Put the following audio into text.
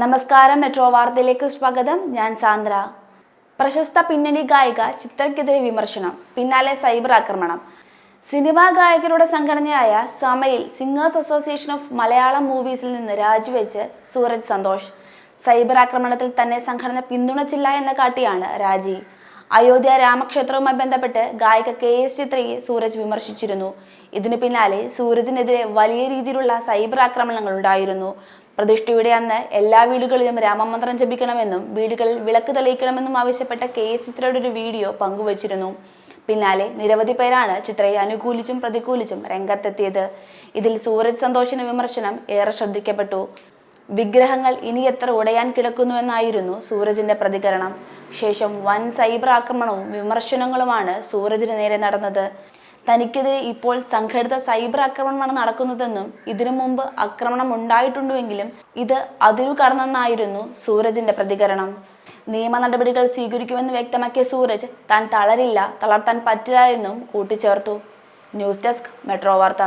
നമസ്കാരം മെട്രോ വാർത്തയിലേക്ക് സ്വാഗതം. ഞാൻ സാന്ദ്ര. പ്രശസ്ത പിന്നണി ഗായിക ചിത്രയ്ക്കെതിരെ വിമർശനം പിന്നാലെ സൈബർ ആക്രമണം. സിനിമാ ഗായകരുടെ സംഘടനയായ സമയിൽ സിംഗേഴ്സ് അസോസിയേഷൻ ഓഫ് മലയാളം മൂവീസിൽ നിന്ന് രാജിവെച്ച് സൂരജ് സന്തോഷ്. സൈബർ ആക്രമണത്തിൽ തന്നെ സംഘടന പിന്തുണച്ചില്ല എന്ന കാട്ടിയാണ് രാജി. അയോധ്യ രാമക്ഷേത്രവുമായി ബന്ധപ്പെട്ട് ഗായിക കെ എസ് ചിത്രയെ സൂരജ് വിമർശിച്ചിരുന്നു. ഇതിനു പിന്നാലെ സൂരജിനെതിരെ വലിയ രീതിയിലുള്ള സൈബർ ആക്രമണങ്ങൾ ഉണ്ടായിരുന്നു. പ്രതിഷ്ഠയുടെ അന്ന് എല്ലാ വീടുകളിലും രാമമന്ത്രം ജപിക്കണമെന്നും വീടുകളിൽ വിളക്ക് തെളിയിക്കണമെന്നും ആവശ്യപ്പെട്ട കെ എസ് ചിത്രയുടെ ഒരു വീഡിയോ പങ്കുവച്ചിരുന്നു. പിന്നാലെ നിരവധി പേരാണ് ചിത്രയെ അനുകൂലിച്ചും പ്രതികൂലിച്ചും രംഗത്തെത്തിയത്. ഇതിൽ സൂരജ് സന്തോഷിന് വിമർശനം ഏറെ ശ്രദ്ധിക്കപ്പെട്ടു. വിഗ്രഹങ്ങൾ ഇനി എത്ര ഉടയാൻ കിടക്കുന്നുവെന്നായിരുന്നു സൂരജിന്റെ പ്രതികരണം. ശേഷം വൻ സൈബർ ആക്രമണവും വിമർശനങ്ങളുമാണ് സൂരജിന് നേരെ നടന്നത്. തനിക്കെതിരെ ഇപ്പോൾ സംഘടിത സൈബർ ആക്രമണമാണ് നടക്കുന്നതെന്നും ഇതിനു മുമ്പ് ആക്രമണം ഉണ്ടായിട്ടുണ്ടെങ്കിലും ഇത് അതിരു കടന്നെന്നായിരുന്നു സൂരജിന്റെ പ്രതികരണം. നിയമ നടപടികൾ സ്വീകരിക്കുമെന്ന് വ്യക്തമാക്കിയ സൂരജ് താൻ തളരില്ല തളർത്താൻ പറ്റില്ല എന്നും കൂട്ടിച്ചേർത്തു. ന്യൂസ് ഡെസ്ക് മെട്രോ വാർത്ത.